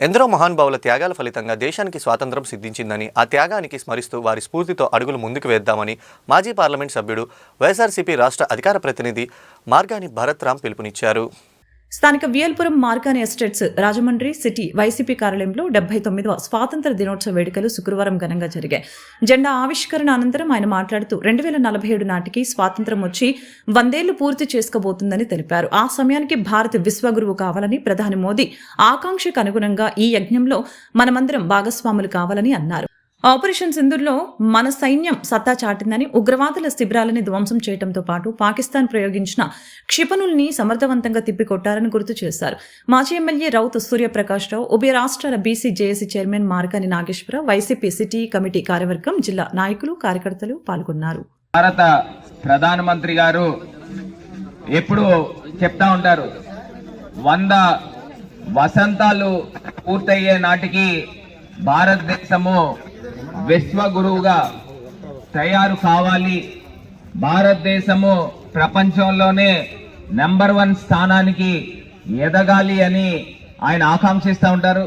ఎందరో మహానుభావుల త్యాగాల ఫలితంగా దేశానికి స్వాతంత్రం సిద్ధించిందని ఆ త్యాగానికి స్మరిస్తూ వారి స్ఫూర్తితో అడుగులు ముందుకు వేద్దామని మాజీ పార్లమెంట్ సభ్యుడు వైఎస్ఆర్సీపీ రాష్ట్ర అధికార ప్రతినిధి మార్గాని భరత్ రామ్ పిలుపునిచ్చారు. స్థానిక V L Puram Markani estates Rajahmundry city YCP కార్యాలయంలో డెబ్బై తొమ్మిదవ స్వాతంత్ర దినోత్సవ వేడుకలు శుక్రవారం ఘనంగా జరిగాయి. జెండా ఆవిష్కరణ అనంతరం ఆయన మాట్లాడుతూ రెండు వేల నలభై ఏడు నాటికి స్వాతంత్రం వచ్చి వందేళ్ళు పూర్తి చేసుకోబోతుందని తెలిపారు. ఆ సమయానికి భారత్ విశ్వగురువు కావాలని ప్రధాని మోదీ ఆకాంక్షకు అనుగుణంగా ఈ యజ్ఞంలో మనమందరం భాగస్వాములు కావాలని అన్నారు. ఆపరేషన్ సింధుర్లో మన సైన్యం సత్తా చాటిందని ఉగ్రవాదుల శిబిరాలని ధ్వంసం చేయడంతో పాటు పాకిస్తాన్ ప్రయోగించిన క్షిపణుల్ని సమర్థవంతంగా తిప్పికొట్టారని గుర్తు చేశారు. మాజీ ఎమ్మెల్యే రౌత్ సూర్యప్రకాష్ రావు ఉభయ రాష్ట్రాల BC JAC chairman Margani Nageswararao YCP city committee కార్యవర్గం జిల్లా నాయకులు కార్యకర్తలు పాల్గొన్నారు. భారత ప్రధానమంత్రి గారు ఎప్పుడు చెప్తా ఉంటారు వంద వసంతాలు పూర్తయ్యే నాటికి భారతదేశము విశ్వ గురువుగా తయారు కావాలి. భారతదేశము ప్రపంచంలోనే నెంబర్ వన్ స్థానానికి ఎదగాలి అని ఆయన ఆకాంక్షిస్తూ ఉంటారు.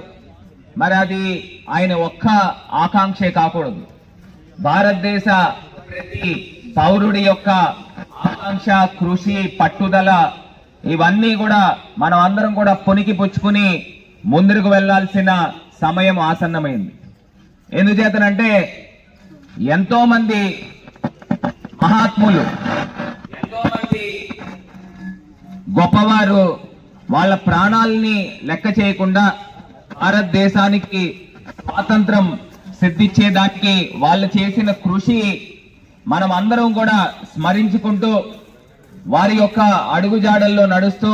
మరి అది ఆయన ఒక్క ఆకాంక్షే కాకూడదు. భారతదేశ ప్రతి పౌరుడి యొక్క ఆకాంక్ష కృషి పట్టుదల ఇవన్నీ కూడా మనం అందరం కూడా పొనికి పుచ్చుకుని ముందుకు వెళ్ళాల్సిన సమయం ఆసన్నమైంది. ఎందుచేతనంటే ఎంతో మంది మహాత్ములు ఎంతో మంది గొప్పవారు వాళ్ళ ప్రాణాలని లెక్క చేయకుండా భారతదేశానికి స్వాతంత్రం సిద్ధించేదానికి వాళ్ళు చేసిన కృషి మనం అందరం కూడా స్మరించుకుంటూ వారి యొక్క అడుగుజాడల్లో నడుస్తూ